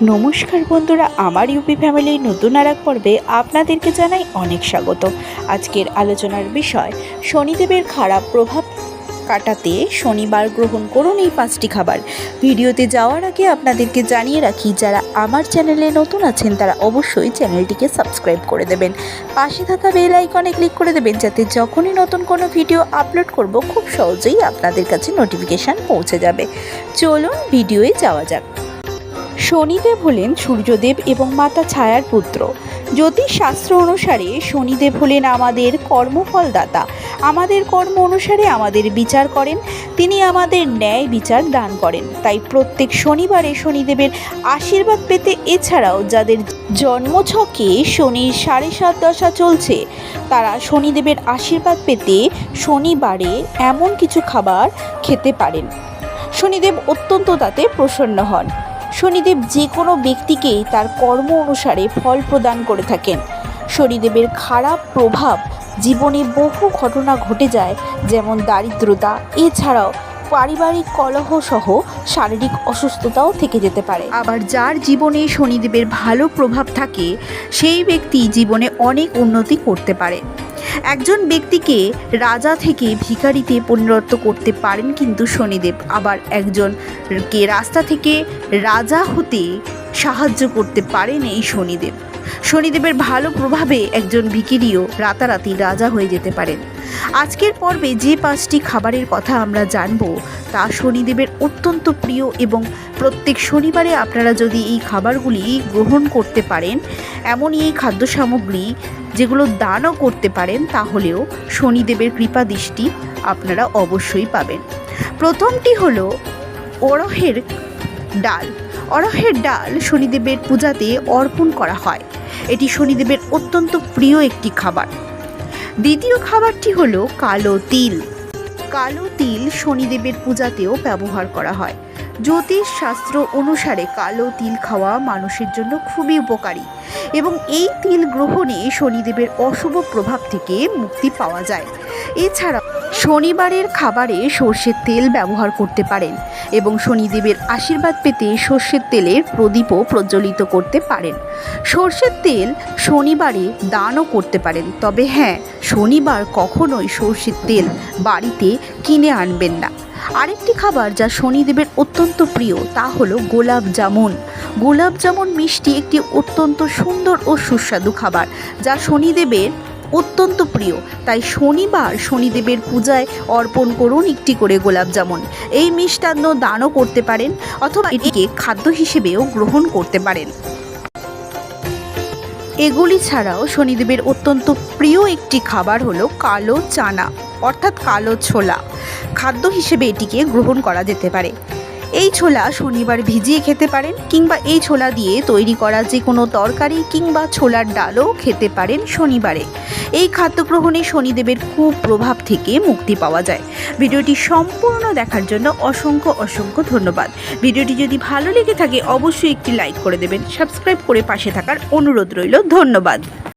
নমস্কার বন্ধুরা, আমার ইউপি ফ্যামিলির নতুন আর এক পর্বে আপনাদেরকে জানাই অনেক স্বাগত। আজকের আলোচনার বিষয়, শনিদেবের খারাপ প্রভাব কাটাতে শনিবার গ্রহণ করুন এই পাঁচটি খাবার। ভিডিওতে যাওয়ার আগে আপনাদেরকে জানিয়ে রাখি, যারা আমার চ্যানেলে নতুন আছেন, তারা অবশ্যই চ্যানেলটিকে সাবস্ক্রাইব করে দেবেন। পাশে থাকা বেল আইকনে ক্লিক করে দেবেন, যাতে যখনই নতুন কোনো ভিডিও আপলোড করব, খুব সহজেই আপনাদের কাছে নোটিফিকেশান পৌঁছে যাবে। চলুন ভিডিওয়ে যাওয়া যাক। শনিদেব হলেন সূর্যদেব এবং মাতা ছায়ার পুত্র। জ্যোতিষ শাস্ত্র অনুসারে শনিদেব হলেন আমাদের কর্মফলদাতা। আমাদের কর্ম অনুসারে আমাদের বিচার করেন। তিনি আমাদের ন্যায় বিচার দান করেন। তাই প্রত্যেক শনিবারে শনিদেবের আশীর্বাদ পেতে এছাড়াও যাদের জন্মছকে শনির সাড়ে সাত দশা চলছে, তারা শনিদেবের আশীর্বাদ পেতে শনিবারে এমন কিছু খাবার খেতে পারেন। শনিদেব অত্যন্ত তাতে প্রসন্ন হন। শনিদেব যে কোনো ব্যক্তিকেই তার কর্ম অনুসারে ফল প্রদান করে থাকেন। শনিদেবের খারাপ প্রভাব জীবনে বহু ঘটনা ঘটে যায়, যেমন দারিদ্রতা, এছাড়াও পারিবারিক কলহ সহ শারীরিক অসুস্থতাও থেকে যেতে পারে। আবার যার জীবনে শনিদেবের ভালো প্রভাব থাকে, সেই ব্যক্তি জীবনে অনেক উন্নতি করতে পারে। একজন ব্যক্তিকে রাজা থেকে ভিকারিতে পরিণত করতে পারেন কিন্তু শনিদেব। আবার একজনকে রাস্তা থেকে রাজা হতে সাহায্য করতে পারেন এই শনিদেব। শনিদেবের ভালো প্রভাবে একজন ভিকিরিও রাতারাতি রাজা হয়ে যেতে পারেন। আজকের পর্বে যে পাঁচটি খাবারের কথা আমরা জানব, তা শনিদেবের অত্যন্ত প্রিয় এবং প্রত্যেক শনিবারে আপনারা যদি এই খাবারগুলি গ্রহণ করতে পারেন, এমনই এই খাদ্য সামগ্রী যেগুলো দানও করতে পারেন, তাহলেও শনিদেবের কৃপা দৃষ্টি আপনারা অবশ্যই পাবেন। প্রথমটি হলো অরহের ডাল। অরহের ডাল শনিদেবের পূজাতে অর্পণ করা হয়। এটি শনিদেবের অত্যন্ত প্রিয় একটি খাবার। দ্বিতীয় খাবারটি হলো কালো তিল। কালো তিল শনিদেবের পূজাতেও ব্যবহার করা হয়। জ্যোতিষ শাস্ত্র অনুসারে কালো তিল খাওয়া মানুষের জন্য খুবই উপকারী এবং এই তিল গ্রহণে শনিদেবের অশুভ প্রভাব থেকে মুক্তি পাওয়া যায়। এছাড়া শনিবারের খাবারে সর্ষের তেল ব্যবহার করতে পারেন এবং শনিদেবের আশীর্বাদ পেতে সর্ষের তেলের প্রদীপও প্রজ্বলিত করতে পারেন। সর্ষের তেল শনিবারে দানও করতে পারেন, তবে হ্যাঁ শনিবার কখনোই সর্ষের তেল বাড়িতে কিনে আনবেন না। আরেকটি খাবার যা শনিদেবের অত্যন্ত প্রিয়, তা হলো গোলাপ জামুন। গোলাপ জামুন মিষ্টি একটি অত্যন্ত সুন্দর ও সুস্বাদু খাবার, যা শনিদেবের অত্যন্ত প্রিয়। তাই শনিবার শনিদেবের পূজায় অর্পণ করুন একটি করে গোলাপ জামুন। এই মিষ্টান্ন দানও করতে পারেন অথবা এটিকে খাদ্য হিসেবেও গ্রহণ করতে পারেন। এগুলি ছাড়াও শনিদেবের অত্যন্ত প্রিয় একটি খাবার হলো কালো চানা, অর্থাৎ কালো ছোলা। খাদ্য হিসেবে এটিকে গ্রহণ করা যেতে পারে। এই ছোলা শনিবার ভিজিয়ে খেতে পারেন কিংবা এই ছোলা দিয়ে তৈরি করা যে কোনো তরকারি কিংবা ছোলার ডালও খেতে পারেন শনিবারে। এই খাদ্য গ্রহণে শনিদেবের খুব প্রভাব থেকে মুক্তি পাওয়া যায়। ভিডিওটি সম্পূর্ণ দেখার জন্য অসংখ্য অসংখ্য ধন্যবাদ। ভিডিওটি যদি ভালো লেগে থাকে, অবশ্যই একটি লাইক করে দেবেন, সাবস্ক্রাইব করে পাশে থাকার অনুরোধ রইল। ধন্যবাদ।